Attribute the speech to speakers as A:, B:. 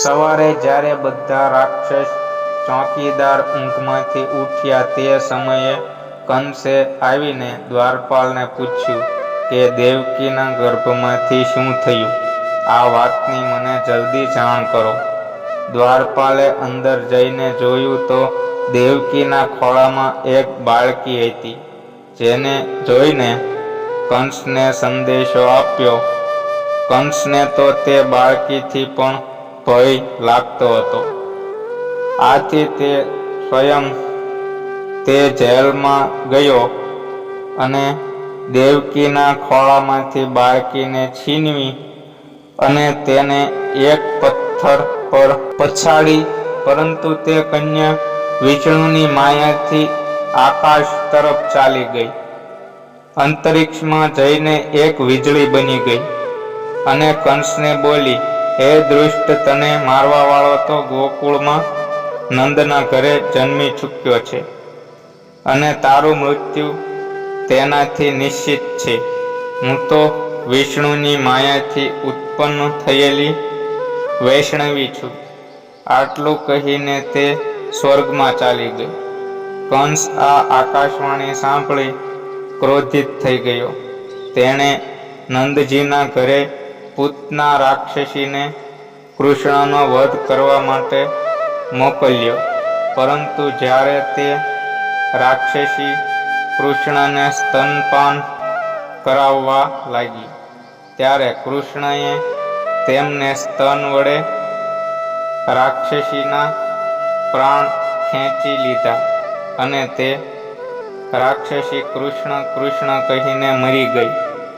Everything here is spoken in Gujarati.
A: સવારે જ્યારે બધા રાક્ષસ ચોકીદાર ઊંઘમાંથી ઉઠ્યા તે સમયે કંસે આવીને દ્વારપાલને પૂછ્યું કે, દેવકીના ગર્ભમાંથી શું થયું? આ વાતની મને જલ્દી જાણ કરો. દ્વારપાલે અંદર જઈને જોયું તો દેવકીના ખોળામાં એક બાળકી હતી, જેને જોઈને કંસને સંદેશો આપ્યો. કંસને તો તે બાળકીથી પણ ભય લાગતો હતો. આથી તે સ્વયં તે જેલમાં ગયો અને દેવકીના ખોળામાંથી બાળકીને છીનવી અને તેને એક પથ્થર પર પછાડી, પરંતુ તે કન્યા વિષ્ણુની માયાથી આકાશ તરફ ચાલી ગઈ. અંતરિક્ષમાં જઈને એક વીજળી બની ગઈ અને કંસને બોલી હે દૃષ્ટ, તને મારવા વાળો તો ગોકુળમાં નંદના ઘરે જન્મી ચૂક્યો છે અને તારું મૃત્યુ તેનાથી નિશ્ચિત છે. હું તો વિષ્ણુની માયાથી ઉત્પન્ન થયેલી વૈષ્ણવી છું. આટલું કહીને તે સ્વર્ગમાં ચાલી ગઈ કંસ આ આકાશવાણી સાંભળી ક્રોધિત થઈ ગયો. તેણે નંદજીના ઘરે પૂતના રાક્ષસીને કૃષ્ણનો વધ કરવા માટે મોકલ્યો. પરંતુ જ્યારે તે રાક્ષસી કૃષ્ણને સ્તનપાન કરાવવા લાગી, ત્યારે કૃષ્ણએ તેમને સ્તન વડે રાક્ષસીના પ્રાણ ખેંચી લીધા અને તે રાક્ષસી કૃષ્ણ કૃષ્ણ કહીને મરી ગઈ.